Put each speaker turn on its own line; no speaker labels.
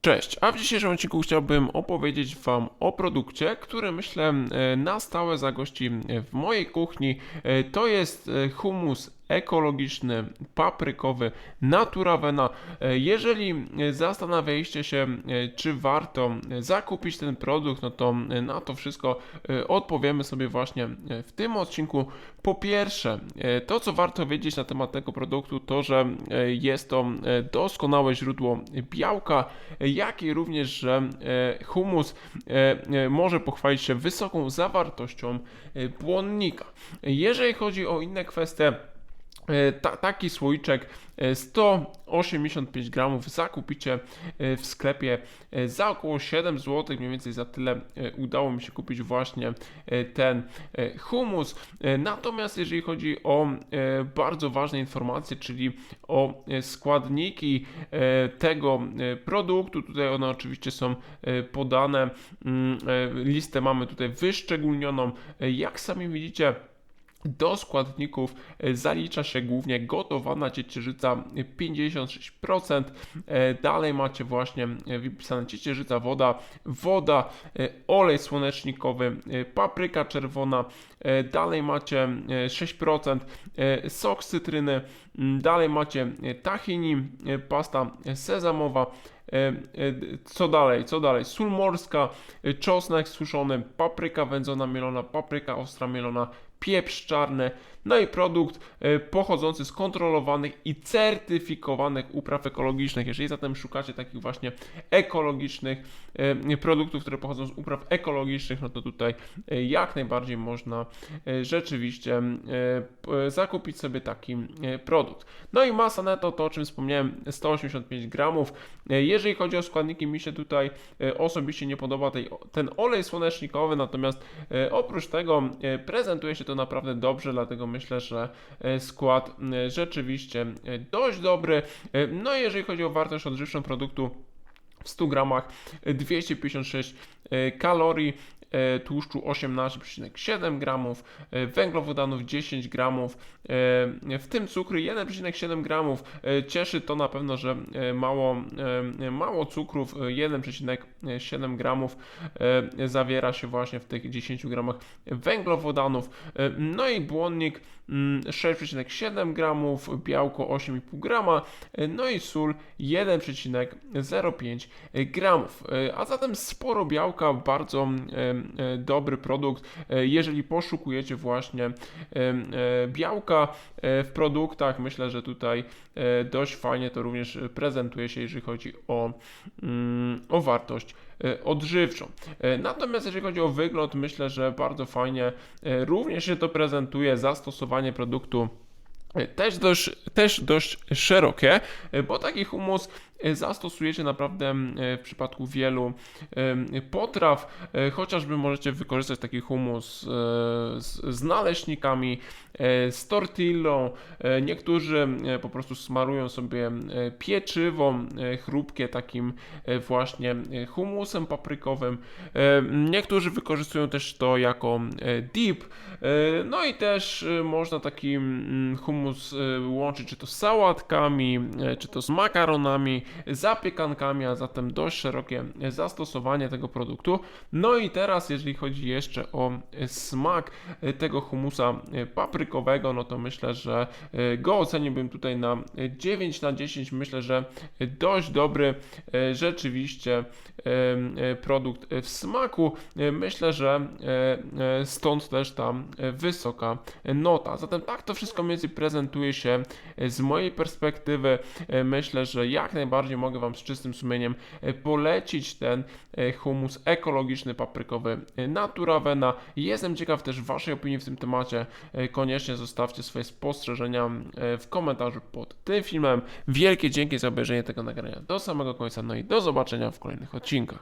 Cześć, a w dzisiejszym odcinku chciałbym opowiedzieć Wam o produkcie, który myślę e, na stałe zagości w mojej kuchni. E, To jest e, humus ekologiczny, paprykowy, Naturavena. E, Jeżeli e, zastanawialiście się, e, czy warto e, zakupić ten produkt, no to na to wszystko odpowiemy sobie właśnie w tym odcinku. Po pierwsze, to co warto wiedzieć na temat tego produktu, to że jest to doskonałe źródło białka, jak i również, że humus może pochwalić się wysoką zawartością błonnika. Jeżeli chodzi o inne kwestie, Ta, taki słoiczek e, 185 gramów zakupicie e, w sklepie e, za około 7 zł, mniej więcej za tyle e, udało mi się kupić właśnie e, ten e, humus. E, Natomiast jeżeli chodzi o e, bardzo ważne informacje, czyli o e, składniki e, tego e, produktu, tutaj one oczywiście są e, podane, Mm, e, listę mamy tutaj wyszczególnioną. E, Jak sami widzicie, do składników e, zalicza się głównie gotowana ciecierzyca e, 56%. E, Dalej macie właśnie e, wypisane ciecierzyca, woda, woda, e, olej słonecznikowy, e, papryka czerwona. e, Dalej macie e, 6% e, sok cytryny. Dalej macie e, tahini, e, pasta sezamowa. E, e, Co dalej? Co dalej? Sól morska, e, czosnek suszony, papryka wędzona mielona, papryka ostra mielona, pieprz czarny, no i produkt e, pochodzący z kontrolowanych i certyfikowanych upraw ekologicznych. Jeżeli zatem szukacie takich właśnie ekologicznych e, produktów, które pochodzą z upraw ekologicznych, no to tutaj e, jak najbardziej można rzeczywiście zakupić sobie taki produkt. No i masa netto, to o czym wspomniałem, 185 gramów. Jeżeli chodzi o składniki, mi się tutaj osobiście nie podoba tej, ten olej słonecznikowy, natomiast oprócz tego prezentuje się to naprawdę dobrze, dlatego myślę, że e, skład e, rzeczywiście e, dość dobry. No i jeżeli chodzi o wartość odżywczą produktu, w 100 gramach e, 256 e, kalorii, tłuszczu 18,7 gramów, e, węglowodanów 10 gramów, e, w tym cukry 1,7 gramów. E, Cieszy to na pewno, że e, mało, e, mało cukrów, e, 1,7 gramów e, zawiera się właśnie w tych 10 gramach węglowodanów. E, No i błonnik mm, 6,7 gramów, białko 8,5 grama, e, no i sól 1,05 gramów. E, A zatem sporo białka, bardzo e, e, dobry produkt. E, Jeżeli poszukujecie właśnie e, e, białka e, w produktach, myślę, że tutaj e, dość fajnie to również prezentuje się, jeżeli chodzi o, mm, o wartość e, odżywczą. E, Natomiast jeżeli chodzi o wygląd, myślę, że bardzo fajnie e, również się to prezentuje. Zastosowanie produktu e, też dość, też dość szerokie, e, bo taki humus e, zastosujecie naprawdę m, e, w przypadku wielu potraw. E, Chociażby możecie wykorzystać taki humus e, z, naleśnikami, e, z tortillą. E, Niektórzy e, po prostu smarują sobie e, pieczywo e, chrupkie takim e, właśnie e, humusem paprykowym. E, Niektórzy wykorzystują też to jako e, dip. E, No i też e, można taki mm, humus e, łączyć czy to z sałatkami, e, czy to z makaronami, zapiekankami, a zatem dość szerokie zastosowanie tego produktu. No i teraz, jeżeli chodzi jeszcze o smak tego humusa paprykowego, no to myślę, że e, go oceniłbym tutaj na e, 9 na 10. Myślę, że dość dobry e, rzeczywiście e, produkt w smaku. Myślę, że stąd też ta wysoka nota. Zatem tak to wszystko mniej więcej prezentuje się z mojej perspektywy. Myślę, że jak najbardziej mogę Wam z czystym sumieniem e, polecić ten e, humus ekologiczny paprykowy e, Naturavena. Jestem ciekaw też Waszej opinii w tym temacie. Koniecznie zostawcie swoje spostrzeżenia w komentarzu pod tym filmem. Wielkie dzięki za obejrzenie tego nagrania do samego końca. No i do zobaczenia w kolejnych odcinkach.